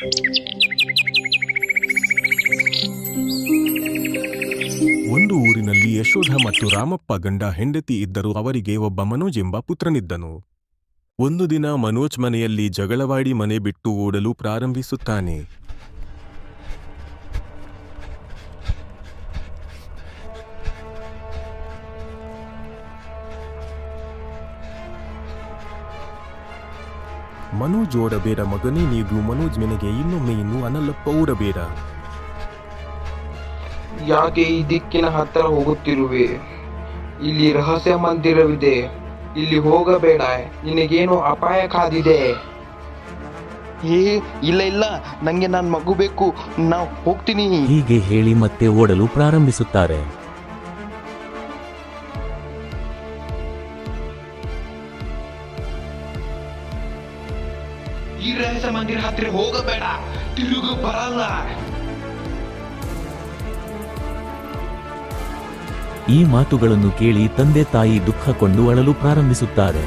ಒಂದು ಊರಿನಲ್ಲಿ ಯಶೋಧ ಮತ್ತು ರಾಮಪ್ಪ ಗಂಡ ಹೆಂಡತಿ ಇದ್ದರು ಅವರಿಗೆ ಒಬ್ಬ ಮನೋಜ್ ಎಂಬ ಪುತ್ರನಿದ್ದನು. ಒಂದು ದಿನ ಮನೋಜ್ ಮನೆಯಲ್ಲಿ ಜಗಳವಾಡಿ ಮನೆ ಬಿಟ್ಟು ಓಡಲು ಪ್ರಾರಂಭಿಸುತ್ತಾನೆ. ಮನೋಜ್ ಓಡಬೇಡ ಮಗನೇ ನೀನು ಮನೋಜ್ ಮನೆಗೆ ಇನ್ನೊಮ್ಮೆ ಇನ್ನು ಅನಲಪ್ಪ ಓಡಬೇಡ. ಯಾಕೆ ಈ ದಿಕ್ಕಿನ ಹತ್ತಿರ ಹೋಗುತ್ತಿರುವೆ? ಇಲ್ಲಿ ರಹಸ್ಯ ಮಂದಿರವಿದೆ ಇಲ್ಲಿ ಹೋಗಬೇಡ ನಿನಗೇನು ಅಪಾಯ ಕಾದಿದೆ? ಏ ಇಲ್ಲ ಇಲ್ಲ ನನಗೆ ನನ್ನ ಮಗು ಬೇಕು ನಾ ಹೋಗ್ತೀನಿ. ಹೀಗೆ ಹೇಳಿ ಮತ್ತೆ ಓಡಲು ಪ್ರಾರಂಭಿಸುತ್ತಾರೆ. ಈ ರಹಸ್ಯ ಮಂದಿರ ಹತ್ತಿರ ಹೋಗಬೇಡ, ತಿರುಗು ಬರಲ್ಲ. ಈ ಮಾತುಗಳನ್ನು ಕೇಳಿ ತಂದೆ ತಾಯಿ ದುಃಖಕೊಂಡು ಅಳಲು ಪ್ರಾರಂಭಿಸುತ್ತಾರೆ.